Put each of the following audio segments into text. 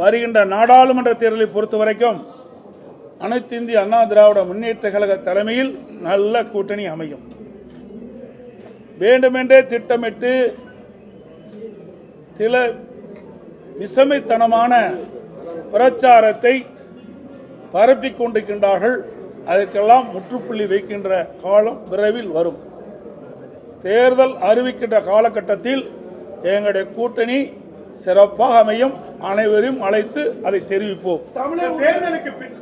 வருகின்ற நாடாளுமன்ற தேர்தலை பொறுத்த வரைக்கும் அனைத்து இந்திய அண்ணா திராவிட முன்னேற்ற கழக தலைமையில் நல்ல கூட்டணி அமையும். வேண்டுமென்றே திட்டமிட்டு சில விசமைத்தனமான பிரச்சாரத்தை பரப்பிக் கொண்டிருக்கின்றார்கள். அதற்கெல்லாம் முற்றுப்புள்ளி வைக்கின்ற காலம் விரைவில் வரும். தேர்தல் அறிவிக்கின்ற காலகட்டத்தில் எங்களுடைய கூட்டணி சிறப்பாக அமையும் அனைவரையும் அழைத்து அதை தெரிவிப்போம். தமிழக தேர்தலுக்கு பின்.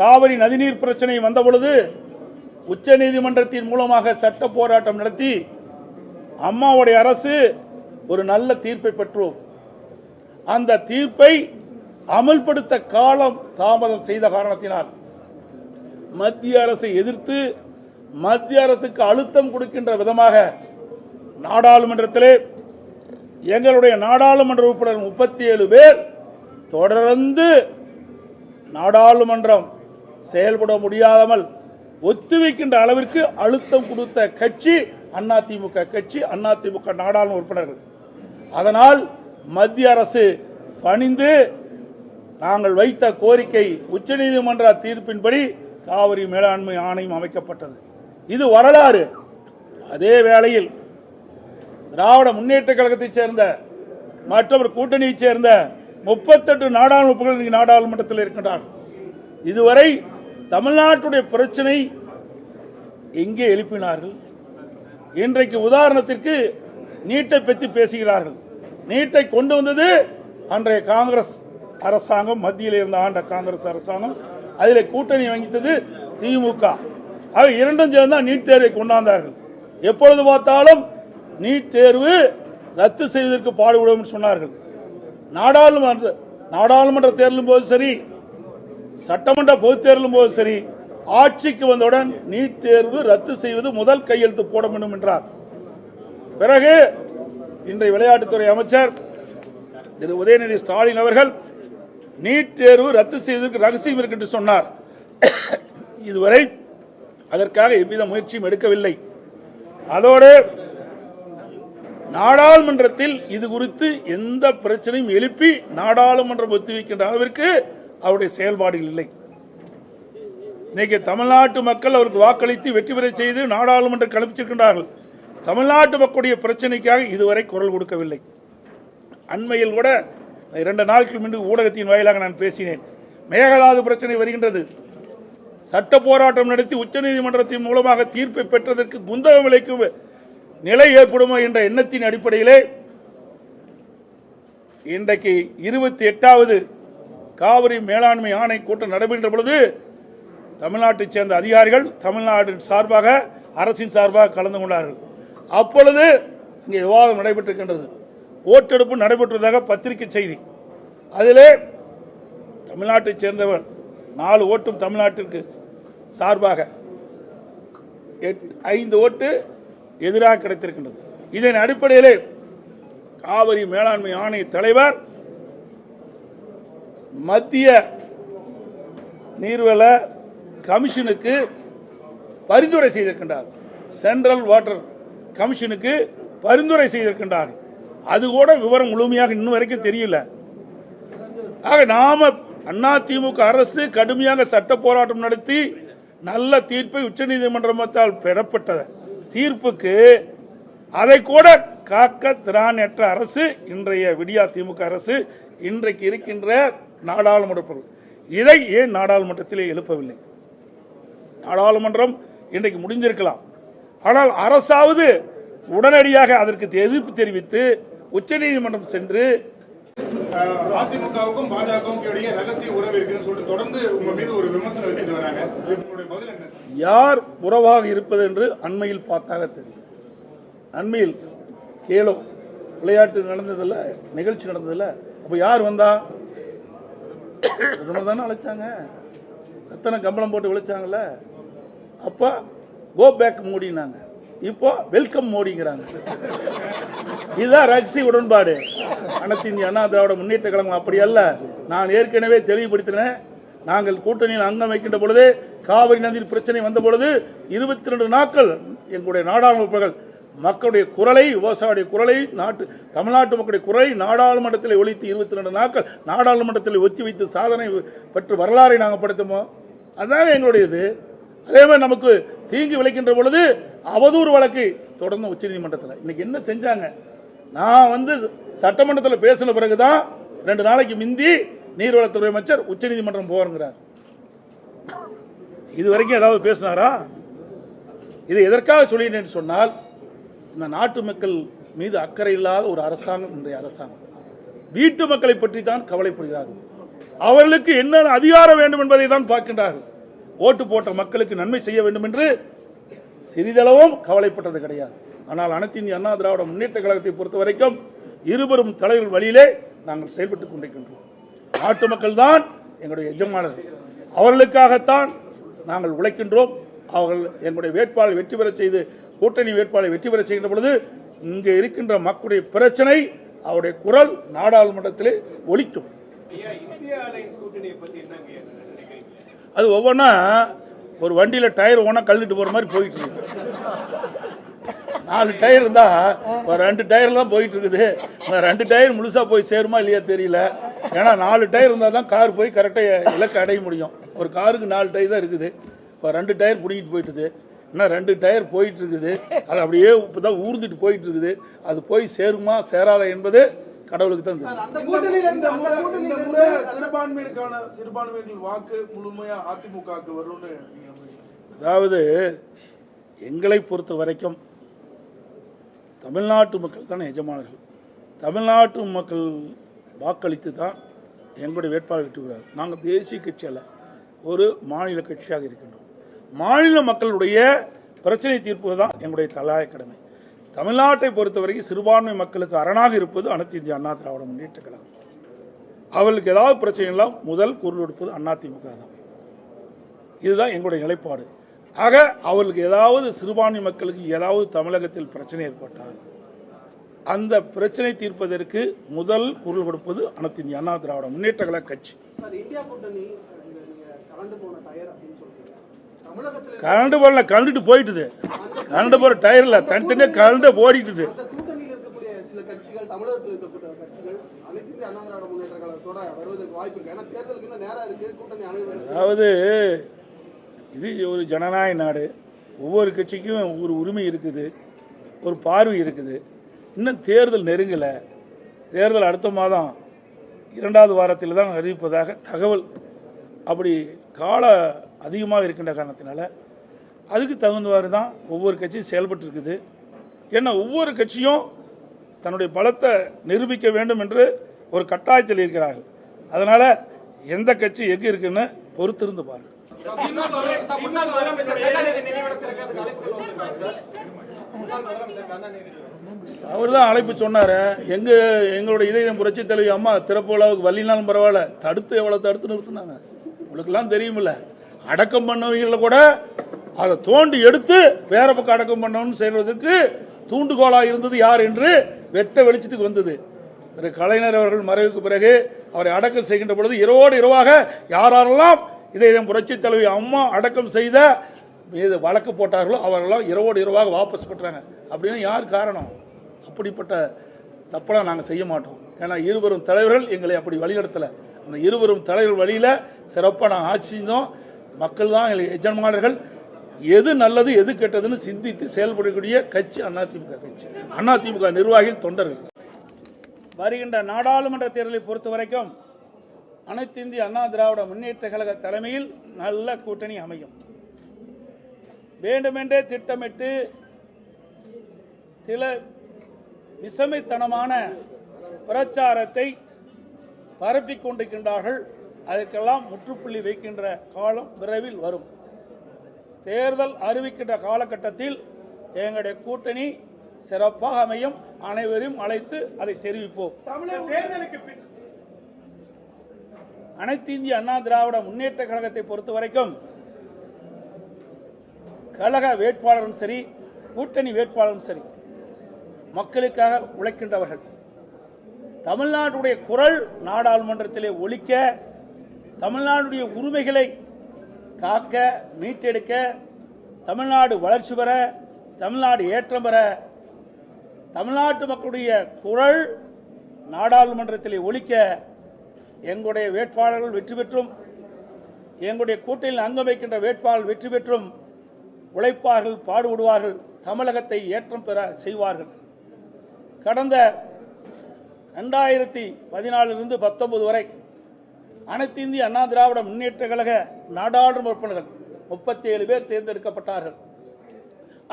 காவிரி நதிநீர் பிரச்சனை வந்த பொழுது உச்ச நீதிமன்றத்தின் மூலமாக சட்ட போராட்டம் நடத்தி அம்மாவுடைய அரசு ஒரு நல்ல தீர்ப்பை பெற்றோம். அந்த தீர்ப்பை அமல்படுத்த காலம் தாமதம் செய்த காரணத்தினால் மத்திய அரசை எதிர்த்து மத்திய அரசுக்கு அழுத்தம் கொடுக்கின்ற விதமாக நாடாளுமன்றத்திலே எங்களுடைய நாடாளுமன்ற உறுப்பினர் முப்பத்தி ஏழு பேர் தொடர்ந்து நாடாளுமன்றம் செயல்பட முடியாமல் ஒத்துவைக்கின்ற அளவிற்கு அழுத்தம் கொடுத்த கட்சி அதிமுக கட்சி அதிமுக நாடாளுமன்ற உறுப்பினர்கள். அதனால் மத்திய அரசு பணிந்து நாங்கள் வைத்த கோரிக்கை உச்சநீதிமன்ற தீர்ப்பின்படி காவிரி மேலாண்மை ஆணையம் அமைக்கப்பட்டது. இது வரலாறு. அதே வேளையில் திராவிட முன்னேற்ற கழகத்தைச் சேர்ந்த மற்றொரு கூட்டணியைச் சேர்ந்த முப்பத்தெட்டு நாடாளுமன்ற இன்னைக்கு நாடாளுமன்றத்தில் இருக்கின்றார்கள் இதுவரை தமிழ்நாட்டுடைய பிரச்சனை எங்கே எழுப்பினார்கள்? இன்றைக்கு உதாரணத்திற்கு நீட்டை பற்றி பேசுகிறார்கள். நீட்டை கொண்டு வந்தது அன்றைய காங்கிரஸ் அரசாங்கம் மத்தியில் இருந்த ஆண்ட காங்கிரஸ் அரசாங்கம் அதில் கூட்டணி வகித்தது திமுக. ஆக இரண்டும் சேர்ந்தால் நீட் தேர்வை கொண்டாந்தார்கள். எப்பொழுது பார்த்தாலும் நீட் தேர்வு ரத்து செய்வதற்கு பாடுபடும் சொன்னார்கள். நாடாளுமன்ற நாடாளுமன்ற தேர்தலும் போது சரி சட்டமன்ற பொதுத் தேர்தலும் போது சரி ஆட்சிக்கு வந்தவுடன் நீட் தேர்வு ரத்து செய்வது முதல் கையெழுத்து போட வேண்டும் என்றார். பிறகு இன்றைய விளையாட்டுத்துறை அமைச்சர் திரு உதயநிதி ஸ்டாலின் அவர்கள் நீட் தேர்வு ரத்து செய்வதற்கு ரகசியம் இருக்கு என்று சொன்னார். இதுவரை அதற்காக எவ்வித முயற்சியும் எடுக்கவில்லை. அதோடு நாடாளுமன்றத்தில் இது குறித்து எந்த பிரச்சனையும் எழுப்பி நாடாளுமன்றம் ஒத்திவைக்கின்ற அளவிற்கு அவருடைய செயல்பாடுகள் இல்லை. இன்னைக்கு தமிழ்நாட்டு மக்கள் அவருக்கு வாக்களித்து வெற்றி பெற செய்து நாடாளுமன்றம் கலப்பிச்சிருக்கின்றார்கள் தமிழ்நாட்டு மக்களுடைய பிரச்சனைக்காக இதுவரை குரல் கொடுக்கவில்லை. அண்மையில் கூட இரண்டு நாட்கள் முன்பு ஊடகத்தின் வாயிலாக நான் பேசினேன். மேகதாது பிரச்சனை வருகின்றது. சட்ட போராட்டம் நடத்தி உச்சநீதிமன்றத்தின் மூலமாக தீர்ப்பை பெற்றதற்கு குந்தகம் விளைக்கும் நிலை ஏற்படுமோ என்ற எண்ணத்தின் அடிப்படையிலே இன்றைக்கு இருபத்தி எட்டாவது காவிரி மேலாண்மை ஆணை கூட்டம் நடைபெற்ற பொழுது தமிழ்நாட்டைச் சேர்ந்த அதிகாரிகள் தமிழ்நாட்டின் சார்பாக அரசின் சார்பாக கலந்து கொண்டார்கள். அப்பொழுது இங்கே விவாதம் நடைபெற்றிருக்கின்றது. ஓட்டெடுப்பு நடைபெற்றதாக பத்திரிகை செய்தி. அதிலே தமிழ்நாட்டைச் சேர்ந்தவர் நாலு ஓட்டும் தமிழ்நாட்டிற்கு சார்பாக எட்- ஐந்து ஓட்டு எதிராக கிடைத்திருக்கின்றது. இதன் அடிப்படையிலே காவிரி மேலாண்மை ஆணைய தலைவர் மத்திய நீர்வள கமிஷனுக்கு பரிந்துரை செய்திருக்கின்றார். சென்ட்ரல் வாட்டர் கமிஷனுக்கு பரிந்துரை செய்திருக்கின்றார். அது கூட விவரம் முழுமையாக இன்னும் வரைக்கும் தெரியல. ஆக நாம அதிமுக அரசு கடுமையாக சட்ட போராட்டம் நடத்தி நல்ல தீர்ப்பை உச்சநீதிமன்றத்தால் பெறப்பட்டது. தீர்ப்புக்கு அதை கூட காக்க திராணற்ற அரசு இன்றைய விடியா திமுக அரசு இன்றைக்கு இருக்கின்ற நாடாளுமன்ற பொருள். இதை ஏன் நாடாளுமன்றத்திலே எழுப்பவில்லை? நாடாளுமன்றம் இன்றைக்கு முடிஞ்சிருக்கலாம். ஆனால் அரசாவது உடனடியாக அதற்கு எதிர்ப்பு தெரிவித்து உச்சநீதிமன்றம் சென்று அதிமுகவுக்கும் பாஜகவுக்கும் இடையே ரகசிய உறவு இருக்குன்னு சொல்லிட்டு தொடர்ந்து உங்க மீது ஒரு விமர்சனம் வச்சுட்டு வராங்க. பதில் என்ன? யார் உறவாக இருப்பது என்று அண்மையில் பார்த்தாக தெரியும். அண்மையில் கேளோ விளையாட்டு நடந்ததில்ல நிகழ்ச்சி நடந்ததில்ல அப்ப யார் வந்தா? பிரதமர் தானே அழைச்சாங்க. எத்தனை கம்பளம் போட்டு விளைச்சாங்கல்ல? அப்ப கோ பேக் மூடினாங்க. இப்போ வெல்கம் மோடிங்கிறாங்க. இதுதான் ரகசிய உடன்பாடு. அனைத்து இந்திய அண்ணா திராவிட முன்னேற்ற கழகம் அப்படி அல்ல. நான் ஏற்கனவே தெளிவுபடுத்தினேன். நாங்கள் கூட்டணியில் அங்கம் வைக்கின்ற பொழுது காவிரி நதியில் பிரச்சனை வந்த பொழுது இருபத்தி ரெண்டு நாட்கள் எங்களுடைய நாடாளுமன்ற மக்களுடைய குரலை விவசாயிய குரலை நாட்டு தமிழ்நாட்டு மக்களுடைய குரலை நாடாளுமன்றத்தில் ஒழித்து இருபத்தி ரெண்டு நாட்கள் நாடாளுமன்றத்தில் ஒத்தி வைத்து சாதனை பெற்று வரலாறை நாங்கள் படுத்துமோ? அதுதான் எங்களுடையது. அதே மாதிரி நமக்கு தீங்கு விளைக்கின்ற பொழுது அவதூறு வழக்கு தொடர்ந்து உச்சநீதிமன்றத்தில் இன்னைக்கு என்ன செஞ்சாங்க? நான் வந்து சட்டமன்றத்தில் பேசின பிறகுதான் ரெண்டு நாளைக்கு மிந்தி நீர்வளத்துறை அமைச்சர் உச்சநீதிமன்றம் போவாருங்கிறார். இது வரைக்கும் ஏதாவது பேசினாரா? இதை எதற்காக சொல்லினேன் சொன்னால் இந்த நாட்டு மக்கள் மீது அக்கறை இல்லாத ஒரு அரசாங்கம் இன்றைய அரசாங்கம். வீட்டு மக்களை பற்றி தான் கவலைப்படுகிறார்கள். அவர்களுக்கு என்ன அதிகாரம் வேண்டும் என்பதை தான் பார்க்கின்றார்கள். ஓட்டு போட்ட மக்களுக்கு நன்மை செய்ய வேண்டும் என்று சிறிதளவும் கவலைப்பட்டது கிடையாது. ஆனால் அனைத்து இந்திய அண்ணா திராவிட முன்னேற்ற கழகத்தை பொறுத்த வரைக்கும் இருவரும் தலைவர்கள் வழியிலே நாங்கள் செயல்பட்டுக் கொண்டிருக்கின்றோம். நாட்டு மக்கள் தான் எங்களுடைய எஜமானர்கள் அவர்களுக்காகத்தான் நாங்கள் உழைக்கின்றோம். அவர்கள் எங்களுடைய வேட்பாளர் வெற்றி பெற செய்து கூட்டணி வேட்பாளர் வெற்றி பெற செய்கின்ற பொழுது இங்கே இருக்கின்ற மக்களுடைய பிரச்சனை அவருடைய குரல் நாடாளுமன்றத்திலே ஒழிக்கும் அது ஒவ்வொன்றா ஒரு வண்டியில் டயர் ஒன்றா கழுவிட்டு போகிற மாதிரி போயிட்டு இருக்கு. நாலு டயர் இருந்தா ஒரு ரெண்டு டயர் தான் போயிட்டு இருக்குது. அந்த ரெண்டு டயர் முழுசா போய் சேருமா இல்லையா தெரியல. ஏன்னா நாலு டயர் இருந்தால் தான் கார் போய் கரெக்டாக இலக்கு அடைய முடியும். ஒரு காருக்கு நாலு டயர் தான் இருக்குது. இப்போ ரெண்டு டயர் பிடிக்கிட்டு போயிட்டுது. இன்னும் ரெண்டு டயர் போயிட்டு இருக்குது. அது அப்படியே இப்போ தான் ஊர்ந்துட்டு போயிட்டு இருக்குது. அது போய் சேருமா சேராதா என்பது கடவுளுக்கு தான்? அதாவது எங்களை பொறுத்த வரைக்கும் தமிழ்நாட்டு மக்கள் தான் எஜமானர்கள். தமிழ்நாட்டு மக்கள் வாக்களித்து தான் எங்களுடைய வேட்பாளர் பெறுவார் நாங்கள் தேசிய கட்சி அல்ல ஒரு மாநில கட்சியாக இருக்கின்றோம். மாநில மக்களுடைய பிரச்சனை தீர்ப்பது தான் எங்களுடைய தலையாய கடமை. தமிழ்நாட்டை பொறுத்தவரைக்கும் சிறுபான்மை மக்களுக்கு அரணாக இருப்பது அனைத்து இந்திய அண்ணா திராவிட முன்னேற்ற கழகம். அவர்களுக்கு ஏதாவது பிரச்சனைகள்லாம் முதல் குரல் கொடுப்பது அதிமுக தான். இதுதான் எங்களுடைய நிலைப்பாடு. ஆக அவர்களுக்கு ஏதாவது சிறுபான்மை மக்களுக்கு ஏதாவது தமிழகத்தில் பிரச்சனை ஏற்பட்டால் அந்த பிரச்சனை தீர்ப்பதற்கு முதல் குரல் கொடுப்பது அனைத்து இந்திய அண்ணா திராவிட முன்னேற்ற கழக கட்சி. கரண்ட் போல கலந்துட்டு போயிட்டுது. கரண்ட் போற டயர்ல தனித்தனியா கரண்ட் ஓடிட்டுது. அதாவது இது ஒரு ஜனநாயக நாடு. ஒவ்வொரு கட்சிக்கும் ஒரு உரிமை இருக்குது. ஒரு பார்வை இருக்குது. இன்னும் தேர்தல் நெருங்கலை. தேர்தல் அடுத்த மாதம் இரண்டாவது வாரத்தில் தான் அறிவிப்பதாக தகவல். அப்படி கால அதிகமாக இருக்கின்ற காரணத்தினால அதுக்கு தகுந்தவாறு தான் ஒவ்வொரு கட்சியும் செயல்பட்டு இருக்குது ஏன்னா ஒவ்வொரு கட்சியும் தன்னுடைய பலத்தை நிரூபிக்க வேண்டும் என்று ஒரு கட்டாயத்தில் இருக்கிறார்கள். அதனால எந்த கட்சி எங்கே இருக்குன்னு பொறுத்திருந்து பாருங்க. அவர் தான் அழைப்பு சொன்னாரு. எங்க எங்களுடைய இதயம் புரட்சி தலைவி அம்மா திறப்பு விழாவுக்கு வள்ளினாலும் பரவாயில்ல. தடுத்து எவ்வளவு தடுத்து நிறுத்தினாங்க. உங்களுக்கெல்லாம் தெரியுமில்ல. அடக்கம் பண்ணவங்கள கூட அதை தோண்டி எடுத்து வேற பக்கம் அடக்கம் பண்ணணும்னு செய்வதற்கு தூண்டுகோலா இருந்தது யார் என்று வெட்ட வெளிச்சத்துக்கு வந்தது. திரு கலைஞர் அவர்கள் மறைவுக்கு பிறகு அவரை அடக்கம் செய்கின்ற பொழுது இரவோடு இரவாக யாரெல்லாம் இதை புரட்சி தலைவி அம்மா அடக்கம் செய்த மீது வழக்கு போட்டார்களோ அவர்களெல்லாம் இரவோடு இரவாக வாபஸ் பெற்றாங்க. அப்படின்னு யார் காரணம்? அப்படிப்பட்ட தப்பெல்லாம் நாங்கள் செய்ய மாட்டோம். ஏன்னா இருவரும் தலைவர்கள் எங்களை அப்படி வழிநடத்தலை. அந்த இருவரும் தலைவர்கள் வழியில் சிறப்பாக நாங்கள் ஆட்சி செஞ்சோம். மக்கள் தான் எஜமானர்கள் எது நல்லது எது கெட்டதுன்னு சிந்தித்து செயல்படக்கூடிய கட்சி அதிமுக கட்சி. அதிமுக நிர்வாகிகள் தொண்டர்கள். வருகின்ற நாடாளுமன்ற தேர்தலை பொறுத்த வரைக்கும் அனைத்து இந்திய அண்ணா திராவிட முன்னேற்ற கழக தலைமையில் நல்ல கூட்டணி அமையும். வேண்டுமென்றே திட்டமிட்டு சில விசமைத்தனமான பிரச்சாரத்தை பரப்பிக் கொண்டிருக்கின்றார்கள் அதற்கெல்லாம் முற்றுப்புள்ளி வைக்கின்ற காலம் விரைவில் வரும். தேர்தல் அறிவிக்கின்ற காலகட்டத்தில் எங்களுடைய கூட்டணி சிறப்பாக அமையும். அனைவரையும் அழைத்து அதை தெரிவிப்போம். அனைத்து இந்திய அண்ணா திராவிட முன்னேற்ற கழகத்தை பொறுத்த வரைக்கும் கழக வேட்பாளரும் சரி கூட்டணி வேட்பாளரும் சரி மக்களுக்காக உழைக்கின்றவர்கள். தமிழ்நாட்டுடைய குரல் நாடாளுமன்றத்திலே ஒலிக்க தமிழ்நாடுடைய உரிமைகளை காக்க மீட்டெடுக்க தமிழ்நாடு வளர்ச்சி பெற தமிழ்நாடு ஏற்றம் பெற தமிழ்நாட்டு மக்களுடைய குரல் நாடாளுமன்றத்தில் ஒழிக்க எங்களுடைய வேட்பாளர்கள் வெற்றி பெற்றும் எங்களுடைய கூட்டணியில் அங்கம் வைக்கின்ற வேட்பாளர் வெற்றி பெற்றும் உழைப்பார்கள் பாடுபடுவார்கள் தமிழகத்தை ஏற்றம் பெற செய்வார்கள். கடந்த ரெண்டாயிரத்தி பதினாலிருந்து பத்தொன்பது வரை அனைத்து இந்திய அண்ணா திராவிட முன்னேற்ற கழக நாடாளுமன்ற உறுப்பினர்கள் முப்பத்தி ஏழு பேர் தேர்ந்தெடுக்கப்பட்டார்கள்.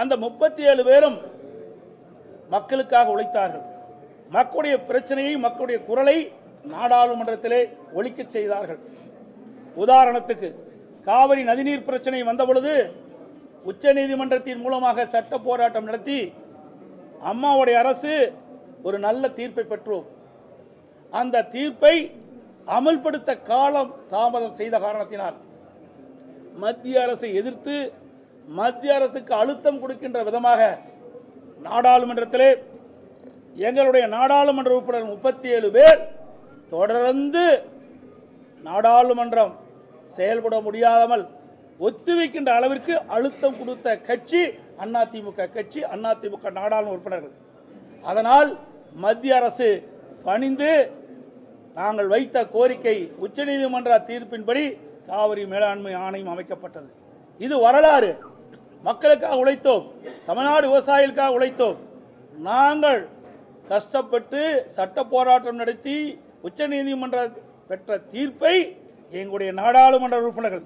அந்த முப்பத்தி ஏழு பேரும் மக்களுக்காக உழைத்தார்கள். மக்களுடைய பிரச்சனையை மக்களுடைய குரலை நாடாளுமன்றத்திலே ஒழிக்க செய்தார்கள். உதாரணத்துக்கு காவிரி நதிநீர் பிரச்சனை வந்தபொழுது உச்ச நீதிமன்றத்தின் மூலமாக சட்ட போராட்டம் நடத்தி அம்மாவுடைய அரசு ஒரு நல்ல தீர்ப்பை பெற்றோம். அந்த தீர்ப்பை அமல்படுத்த காலம் தாமதம் செய்த காரணத்தினால் மத்திய அரசை எதிர்த்து மத்திய அரசுக்கு அழுத்தம் கொடுக்கின்ற விதமாக நாடாளுமன்றத்திலே எங்களுடைய நாடாளுமன்ற உறுப்பினர் முப்பத்தி ஏழு பேர் தொடர்ந்து நாடாளுமன்றம் செயல்பட முடியாமல் ஒத்துவைக்கின்ற அளவிற்கு அழுத்தம் கொடுத்த கட்சி அதிமுக கட்சி அதிமுக நாடாளுமன்ற உறுப்பினர்கள். அதனால் மத்திய அரசு பணிந்து நாங்கள் வைத்த கோரிக்கை உச்சநீதிமன்ற தீர்ப்பின்படி காவிரி மேலாண்மை ஆணையம் அமைக்கப்பட்டது. இது வரலாறு. மக்களுக்காக உழைத்தோம். தமிழ்நாடு விவசாயிகளுக்காக உழைத்தோம். நாங்கள் கஷ்டப்பட்டு சட்ட போராட்டம் நடத்தி உச்சநீதிமன்ற பெற்ற தீர்ப்பை எங்களுடைய நாடாளுமன்ற உறுப்பினர்கள்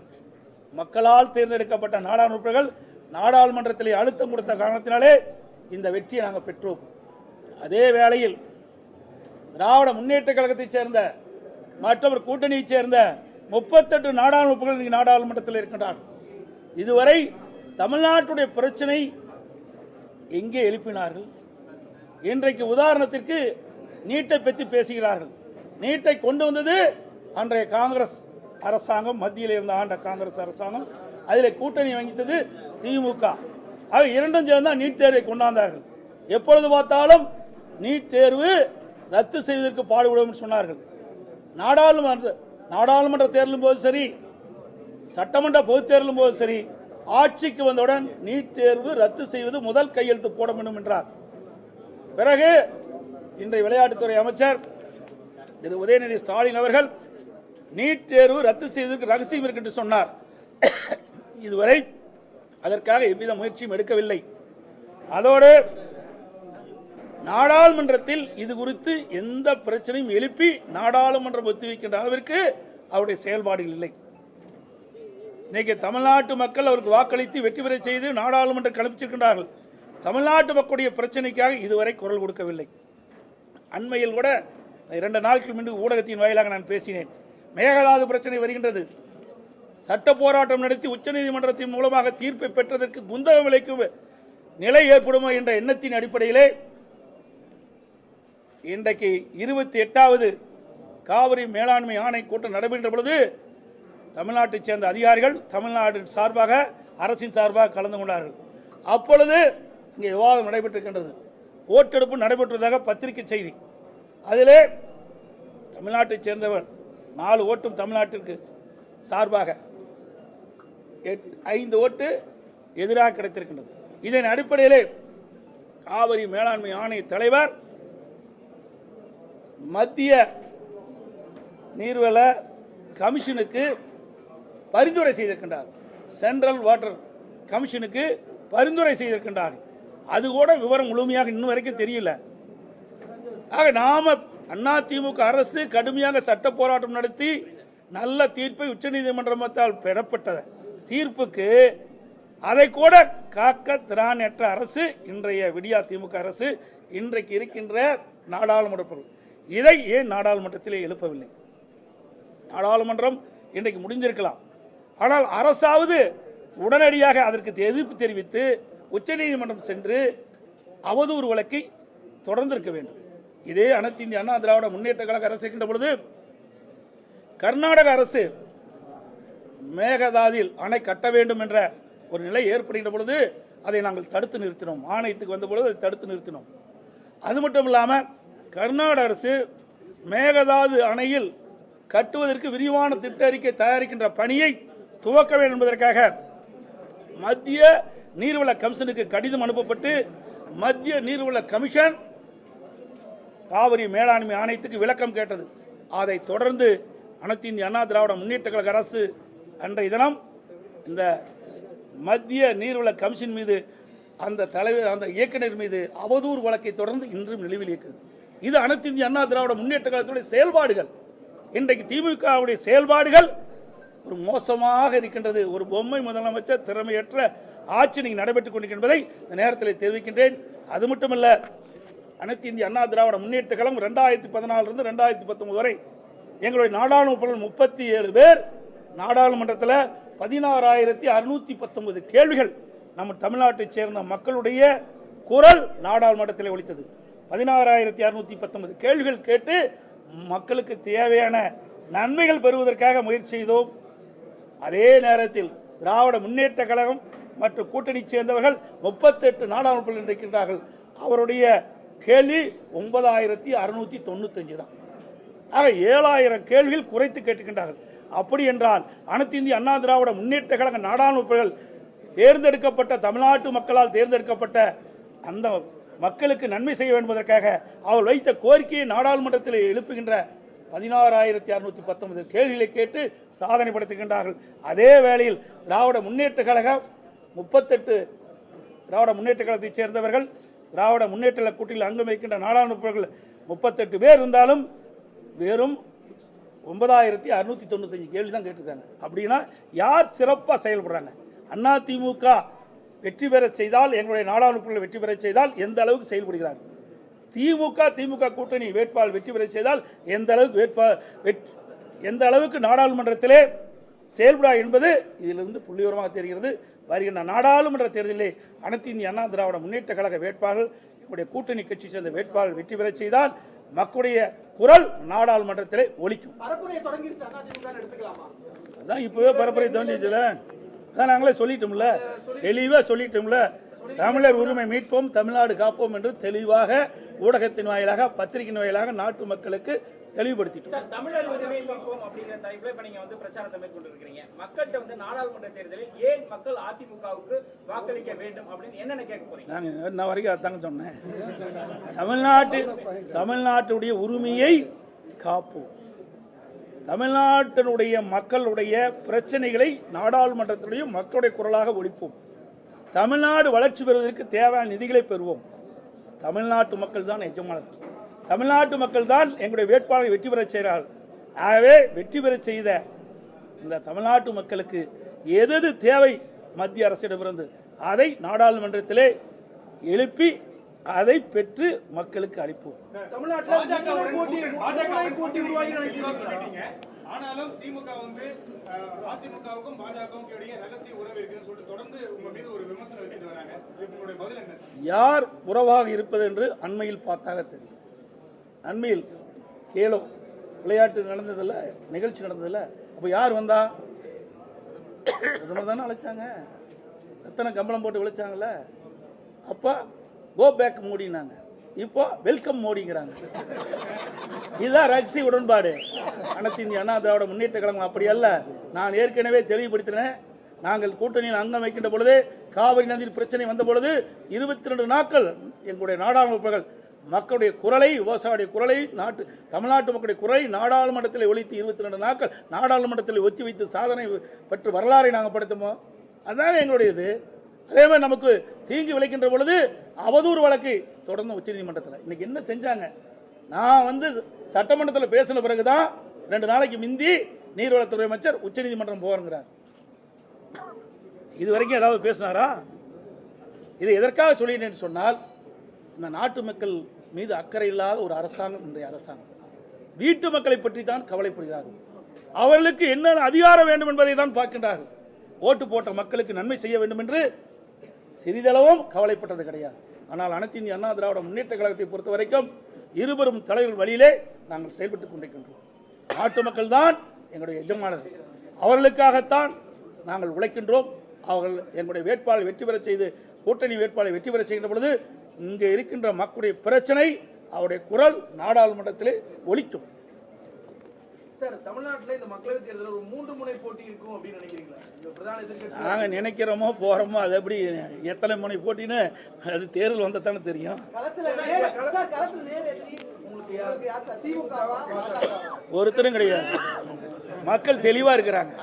மக்களால் தேர்ந்தெடுக்கப்பட்ட நாடாளுமன்ற உறுப்பினர்கள் நாடாளுமன்றத்திலே அழுத்தம் கொடுத்த காரணத்தினாலே இந்த வெற்றியை நாங்கள் பெற்றோம். அதே வேளையில் திராவிட முன்னேற்ற கழகத்தைச் சேர்ந்த மற்றவர் கூட்டணியைச் சேர்ந்த முப்பத்தெட்டு நாடாளுமன்ற உறுப்பினர்கள் இன்றைக்கு நாடாளுமன்றத்தில் இருக்கின்றார்கள். இதுவரை தமிழ்நாட்டுடைய பிரச்சனை எங்கே எழுப்பினார்கள்? இன்றைக்கு உதாரணத்திற்கு நீட்டை பற்றி பேசுகிறார்கள். நீட்டை கொண்டு வந்தது அன்றைய காங்கிரஸ் அரசாங்கம் மத்தியில் இருந்த ஆண்ட காங்கிரஸ் அரசாங்கம் அதில் கூட்டணி வகித்தது திமுக. அவை இரண்டும் சேர்ந்தால் நீட் தேர்வை கொண்டாந்தார்கள். எப்பொழுது பார்த்தாலும் நீட் தேர்வு ரத்து செய்வதற்கு பாடுபடும் சொன்னார்கள். நாடாளுமன்ற நாடாளுமன்ற தேர்தலும் போது சரி சட்டமன்ற பொதுத் தேர்தலும் போது சரி ஆட்சிக்கு வந்தவுடன் நீட் தேர்வு ரத்து செய்வது முதல் கையெழுத்து போட வேண்டும் என்றார். பிறகு இன்றைய விளையாட்டுத்துறை அமைச்சர் திரு உதயநிதி ஸ்டாலின் அவர்கள் நீட் தேர்வு ரத்து செய்வதற்கு ரகசியம் இருக்கு என்று சொன்னார். இதுவரை அதற்காக எவ்வித முயற்சியும் எடுக்கவில்லை. அதோடு நாடாளுமன்றத்தில் இது குறித்து எந்த பிரச்சனையும் எழுப்பி நாடாளுமன்றம் ஒத்திவைக்கின்ற அளவிற்கு அவருடைய செயல்பாடுகள் இல்லை. இன்னைக்கு தமிழ்நாட்டு மக்கள் அவருக்கு வாக்களித்து வெற்றி பெற செய்து நாடாளுமன்றம் கலப்பிச்சிருக்கின்றார்கள் தமிழ்நாட்டு மக்களுடைய பிரச்சனைக்காக இதுவரை குரல் கொடுக்கவில்லை. அண்மையில் கூட இரண்டு நாட்கள் முன்பு ஊடகத்தின் வாயிலாக நான் பேசினேன். மேகதாது பிரச்சனை வருகின்றது. சட்ட போராட்டம் நடத்தி உச்சநீதிமன்றத்தின் மூலமாக தீர்ப்பை பெற்றதற்கு குந்தகம் விளைக்கும் நிலை ஏற்படுமோ என்ற எண்ணத்தின் அடிப்படையிலே இன்றைக்கு இருபத்தி எட்டாவது காவிரி மேலாண்மை ஆணை கூட்டம் நடைபெற்ற பொழுது தமிழ்நாட்டைச் சேர்ந்த அதிகாரிகள் தமிழ்நாடு சார்பாக அரசின் சார்பாக கலந்து கொண்டார்கள். அப்பொழுது இங்கே விவாதம் நடைபெற்றிருக்கின்றது. ஓட்டெடுப்பு நடைபெற்றதாக பத்திரிகை செய்தி. அதிலே தமிழ்நாட்டைச் சேர்ந்தவர் நாலு ஓட்டும் தமிழ்நாட்டிற்கு சார்பாக எட்- ஐந்து ஓட்டு எதிராக கிடைத்திருக்கின்றது. இதன் அடிப்படையிலே காவிரி மேலாண்மை ஆணைய தலைவர் மத்திய நீர்வள கமிஷனுக்கு பரிந்துரை செய்திருக்கின்றார். சென்ட்ரல் வாட்டர் கமிஷனுக்கு பரிந்துரை செய்திருக்கின்றார். அது கூட விவரம் முழுமையாக இன்னும் வரைக்கும் தெரியல. ஆக நாம அதிமுக அரசு கடுமையாக சட்ட போராட்டம் நடத்தி நல்ல தீர்ப்பை உச்சநீதிமன்றத்தால் பெறப்பட்ட தீர்ப்புக்கு அதை கூட காக்க திராணற்ற அரசு இன்றைய விடியா திமுக அரசு இன்றைக்கு இருக்கின்ற நாடாளுமன்ற பொருள். இதை ஏன் நாடாளுமன்றத்திலே எழுப்பவில்லை? நாடாளுமன்றம் இன்றைக்கு முடிஞ்சிருக்கலாம். ஆனால் அரசாவது உடனடியாக அதற்கு எதிர்ப்பு தெரிவித்து உச்சநீதிமன்றம் சென்று அவதூறு வழக்கை தொடர்ந்திருக்க வேண்டும். இதே அனைத்து இந்திய அண்ணா திராவிட முன்னேற்ற கழக அரசு இருக்கின்ற பொழுது கர்நாடக அரசு மேகதாதில் அணை கட்ட வேண்டும் என்ற ஒரு நிலை ஏற்படுகின்ற பொழுது அதை நாங்கள் தடுத்து நிறுத்தினோம். ஆணையத்துக்கு வந்த பொழுது அதை தடுத்து நிறுத்தினோம். அது மட்டும் இல்லாமல் கர்நாடக அரசு மேகதாது அணையில் கட்டுவதற்கு விரிவான திட்ட அறிக்கை தயாரிக்கின்ற பணியை துவக்க வேண்டும் என்பதற்காக மத்திய நீர்வள கமிஷனுக்கு கடிதம் அனுப்பப்பட்டு மத்திய நீர்வள கமிஷன் காவிரி மேலாண்மை ஆணையத்துக்கு விளக்கம் கேட்டது. அதைத் தொடர்ந்து அனைத்து இந்திய அண்ணா திராவிட முன்னேற்ற கழக அரசு அன்றைய தினம் இந்த மத்திய நீர்வள கமிஷன் மீது அந்த தலைவர் அந்த இயக்குனர் மீது அவதூறு வழக்கை தொடர்ந்து இன்றும் நிலுவில் இருக்கிறது. இது அனைத்து இந்திய அண்ணா திராவிட முன்னேற்ற கழகத்துடைய செயல்பாடுகள். இன்றைக்கு திமுகவுடைய செயல்பாடுகள் ஒரு மோசமாக இருக்கின்றது. ஒரு பொம்மை முதலமைச்சர் திறமையற்ற ஆட்சி நீங்கள் நடைபெற்றுக் கொண்டிருக்கின்றதை இந்த நேரத்தில் தெரிவிக்கின்றேன். அது மட்டுமல்ல அனைத்து இந்திய அண்ணா திராவிட முன்னேற்ற கழகம் ரெண்டாயிரத்தி பதினாலிருந்து ரெண்டாயிரத்தி பத்தொன்பது வரை எங்களுடைய நாடாளுமன்ற முப்பத்தி ஏழு பேர் நாடாளுமன்றத்தில் பதினாறாயிரத்தி அறுநூத்தி பத்தொன்பது கேள்விகள் நம்ம தமிழ்நாட்டைச் சேர்ந்த மக்களுடைய குரல் நாடாளுமன்றத்தில் ஒழித்தது பதினாறாயிரத்தி அறுநூத்தி பத்தொன்பது கேள்விகள் கேட்டு மக்களுக்கு தேவையான நன்மைகள் பெறுவதற்காக முயற்சி செய்தோம். அதே நேரத்தில் திராவிட முன்னேற்ற கழகம் மற்றும் கூட்டணி சேர்ந்தவர்கள் முப்பத்தெட்டு நாடாளுமன்றம் இருக்கின்றார்கள் அவருடைய கேள்வி ஒன்பதாயிரத்தி அறுநூத்தி தொண்ணூத்தஞ்சு தான். ஆக ஏழாயிரம் கேள்விகள் குறைத்து கேட்டுக்கின்றார்கள். அப்படி என்றால் அனைத்து இந்திய அண்ணா திராவிட முன்னேற்ற கழக நாடாளுமன்றங்கள் தேர்ந்தெடுக்கப்பட்ட தமிழ்நாட்டு மக்களால் தேர்ந்தெடுக்கப்பட்ட அந்த மக்களுக்கு நன்மை செய்ய வேண்டுவதற்காக அவர் வைத்த கோரிக்கையை நாடாளுமன்றத்தில் எழுப்புகின்ற பதினாறாயிரத்தி அறுநூத்தி பத்தொன்பது கேள்விகளை கேட்டு சாதனை படுத்துகின்றார்கள் அதே வேளையில் திராவிட முன்னேற்ற கழகம் முப்பத்தெட்டு திராவிட முன்னேற்ற கழகத்தைச் சேர்ந்தவர்கள் திராவிட முன்னேற்ற கூட்டில் அங்கம் வைக்கின்ற நாடாளுமன்றங்கள் முப்பத்தெட்டு பேர் இருந்தாலும் வெறும் ஒன்பதாயிரத்தி அறுநூத்தி தொண்ணூத்தஞ்சு கேள்வி தான் கேட்டிருக்காங்க. அப்படின்னா யார் சிறப்பாக செயல்படுறாங்க? அண்ணா திமுக வெற்றி பெற செய்தால் எங்களுடைய நாடாளுமன்றத்தில் வெற்றி பெற செய்தால் எந்த அளவுக்கு செயல்படுகிறார்கள்? திமுக திமுக கூட்டணி வேட்பாளர் வெற்றி பெற செய்தால் எந்த அளவுக்கு வேட்பா வெட்- எந்த அளவுக்கு நாடாளுமன்றத்திலே செயல்படா என்பது இதிலிருந்து புள்ளிவிவரமாக தெரிகிறது. வருகின்ற நாடாளுமன்ற தேர்தலிலே அனைத்து இந்திய அண்ணா திராவிட முன்னேற்ற கழக வேட்பாளர்கள் எங்களுடைய கூட்டணி கட்சி சேர்ந்த வேட்பாளர் வெற்றி பெற செய்தால் மக்களுடைய குரல் நாடாளுமன்றத்திலே எடுத்துக்கலாமா? அதான் இப்பவே பரப்புரை தோன்றிச்சுல. அதான் நாங்களே சொல்லிட்டோம்ல. தெளிவா சொல்லிட்டோம்ல. தமிழர் உரிமை மீட்போம் தமிழ்நாடு காப்போம் என்று தெளிவாக ஊடகத்தின் வாயிலாக பத்திரிகையின் வாயிலாக நாட்டு மக்களுக்கு தெளிவுபடுத்திட்டோம். தமிழர் உரிமை மீட்போம் அப்படிங்கிற தலைப்புல இப்ப நீங்க வந்து பிரச்சாரத்தை மேற்கொண்டு இருக்கிறீங்க மக்கள்கிட்ட வந்து நாடாளுமன்ற தேர்தலில் ஏன் மக்கள் அதிமுகவுக்கு வாக்களிக்க வேண்டும் அப்படின்னு என்னென்ன கேட்க போறீங்க? நாங்கள் இன்ன வரைக்கும் அதாங்க சொன்னேன். தமிழ்நாட்டு தமிழ்நாட்டுடைய உரிமையை காப்போம். தமிழ்நாட்டினுடைய மக்களுடைய பிரச்சனைகளை நாடாளுமன்றத்தினுடைய மக்களுடைய குரலாக ஒழிப்போம். தமிழ்நாடு வளர்ச்சி பெறுவதற்கு தேவையான நிதிகளை பெறுவோம். தமிழ்நாட்டு மக்கள் தான் எஜமானது தமிழ்நாட்டு மக்கள் தான் எங்களுடைய வேட்பாளரை வெற்றி பெறச் செய்கிறார்கள். ஆகவே வெற்றி பெறச் செய்த இந்த தமிழ்நாட்டு மக்களுக்கு எது தேவை மத்திய அரசிடமிருந்து அதை நாடாளுமன்றத்திலே எழுப்பி அதை பெற்று மக்களுக்கு அளிப்போம். ஆனாலும் திமுக வந்து அஹ், அதிமுகவுக்கும் பாஜகவுக்கும் இடையே ரகசிய உறவு இருக்குன்னு சொல்லிட்டு தொடர்ந்து உங்க மீது ஒரு விமர்சனம் வச்சுட்டு வராங்க. இதுக்கு உங்களுடைய பதில் என்ன? யார் உறவாக இருப்பது என்று அண்மையில் பார்த்தாக தெரியும். அண்மையில் கேலோ விளையாட்டு நடந்ததில்ல நிகழ்ச்சி நடந்ததில்ல. அப்போ யார் வந்தா? பிரதமர் தானே அழைச்சாங்க. எத்தனை கம்பளம் போட்டு விளைச்சாங்கல்ல? அப்போ கோ பேக் மோடினாங்க. இப்போ வெல்கம் மோடிங்கிறாங்க. இதுதான் ரகசிய உடன்பாடு. அனைத்து இந்திய அண்ணா திராவிட முன்னேற்ற கழகம் அப்படி அல்ல. நான் ஏற்கனவே தெளிவுபடுத்தினேன். நாங்கள் கூட்டணியில் அங்கம் வைக்கின்ற பொழுது காவிரி நதியில் பிரச்சனை வந்த பொழுது இருபத்தி ரெண்டு நாட்கள் எங்களுடைய நாடாளுமன்றங்கள் மக்களுடைய குரலை விவசாயிய குரலை நாட்டு தமிழ்நாட்டு மக்களுடைய குரலை நாடாளுமன்றத்தில் ஒழித்து இருபத்தி ரெண்டு நாட்கள் நாடாளுமன்றத்தில் ஒத்தி வைத்து சாதனை பெற்று வரலாறை நாங்கள் படுத்தமோ? அதுதான் எங்களுடைய இது அதே மாதிரி நமக்கு தீங்கு விளைக்கின்ற பொழுது அவதூறு வழக்கு தொடர்ந்து உச்சநீதிமன்றத்தில் இன்னைக்கு என்ன செஞ்சாங்க? நான் வந்து சட்டமன்றத்தில் பேசின பிறகுதான் ரெண்டு நாளைக்கு மிந்தி நீர்வளத்துறை அமைச்சர் உச்சநீதிமன்றம் போகிறங்கிறார் இது வரைக்கும் ஏதாவது பேசினாரா? இதை எதற்காக சொல்லினேன்னு சொன்னால் இந்த நாட்டு மக்கள் மீது அக்கறை இல்லாத ஒரு அரசாங்கம் இன்றைய அரசாங்கம். வீட்டு மக்களை பற்றி தான் கவலைப்படுகிறார்கள். அவர்களுக்கு என்ன அதிகாரம் வேண்டும் என்பதை தான் பார்க்கின்றார்கள். ஓட்டு போட்ட மக்களுக்கு நன்மை செய்ய வேண்டும் என்று சிறிதளவும் கவலைப்பட்டது கிடையாது. ஆனால் அனைத்து இந்திய அண்ணா திராவிட முன்னேற்ற கழகத்தை பொறுத்த வரைக்கும் இருவரும் தலைவர்கள் வழியிலே நாங்கள் செயல்பட்டுக் கொண்டிருக்கின்றோம். நாட்டு மக்கள் தான் எங்களுடைய எஜமானர்கள் அவர்களுக்காகத்தான் நாங்கள் உழைக்கின்றோம். அவர்கள் எங்களுடைய வேட்பாளர் வெற்றி பெற செய்து கூட்டணி வேட்பாளர் வெற்றி பெற செய்கின்ற பொழுது இங்கே இருக்கின்ற மக்களுடைய பிரச்சனை அவருடைய குரல் நாடாளுமன்றத்திலே ஒழிக்கும் சார் தமிழ்நாட்டில் இந்த மக்களவைத் தேர்தலில் ஒரு மூன்று முனை போட்டி இருக்கும் அப்படின்னு நினைக்கிறீங்களா? பிரதான எதிர்க்கட்சி நாங்கள் நினைக்கிறோமோ போகிறோமோ அது எப்படி எத்தனை முனை போட்டின்னு அது தேர்தல் வந்தால் தானே தெரியும் ஒருத்தரும் கிடையாது. மக்கள் தெளிவா இருக்கிறாங்க.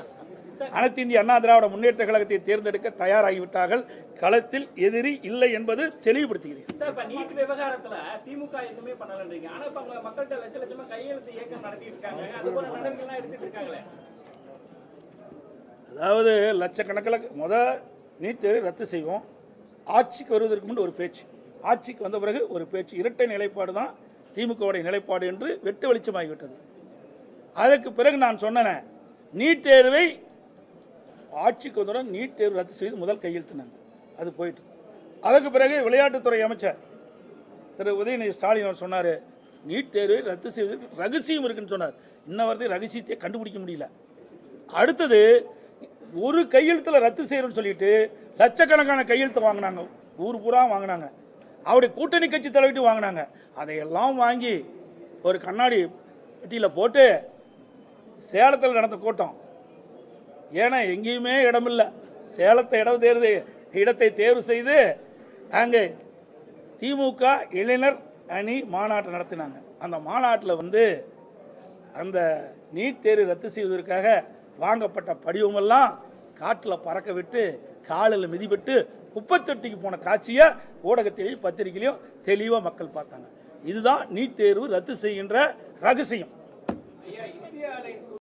அனைத்து இந்திய அண்ணா திராவிட முன்னேற்ற கழகத்தை தேர்ந்தெடுக்க தயாராகிவிட்டார்கள். களத்தில் எதிரி இல்லை என்பது தெளிவுபடுத்துகிறேன். அதாவது லட்சக்கணக்கில் முத நீட் தேர்வு ரத்து செய்வோம். ஆட்சிக்கு வருவதற்கு முன்பு ஒரு பேச்சு. ஆட்சிக்கு வந்த பிறகு ஒரு பேச்சு. இரட்டை நிலைப்பாடு தான் திமுகவுடைய நிலைப்பாடு என்று வெட்டு வெளிச்சமாகிவிட்டது. அதற்கு பிறகு நான் சொன்னேன் நீட் தேர்வை ஆட்சிக்கு வந்தவுடன் நீட் தேர்வு ரத்து செய்து முதல் கையெழுத்தினாங்க அது போயிட்டு அதற்கு பிறகு விளையாட்டுத்துறை அமைச்சர் திரு உதயநிதி ஸ்டாலின் அவர் சொன்னார் நீட் தேர்வை ரத்து செய்து ரகசியம் இருக்குன்னு சொன்னார். இன்ன வரைக்கும் ரகசியத்தை கண்டுபிடிக்க முடியல. அடுத்தது ஒரு கையெழுத்தில் ரத்து செய்யறோம்னு சொல்லிட்டு லட்சக்கணக்கான கையெழுத்து வாங்கினாங்க. ஊர் பூரா வாங்கினாங்க. அவருடைய கூட்டணி கட்சி தலைவிட்டு வாங்கினாங்க. அதையெல்லாம் வாங்கி ஒரு கண்ணாடி பெட்டியில் போட்டு சேலத்தில் நடந்த கூட்டம். ஏன்னா எங்கேயுமே இடமில்லை. சேலத்தை இடம் தேர்வு இடத்தை தேர்வு செய்து அங்கே திமுக இளைஞர் அணி மாநாட்டை நடத்தினாங்க. அந்த மாநாட்டில் வந்து அந்த நீட் தேர்வு ரத்து செய்வதற்காக வாங்கப்பட்ட படிவமெல்லாம் காட்டில் பறக்க விட்டு காலில் மிதிபட்டு குப்பத்தொட்டிக்கு போன காட்சியை ஊடகத்திலையும் பத்திரிகையிலையும் தெளிவாக மக்கள் பார்த்தாங்க. இதுதான் நீட் தேர்வு ரத்து செய்கின்ற ரகசியம். ஐயா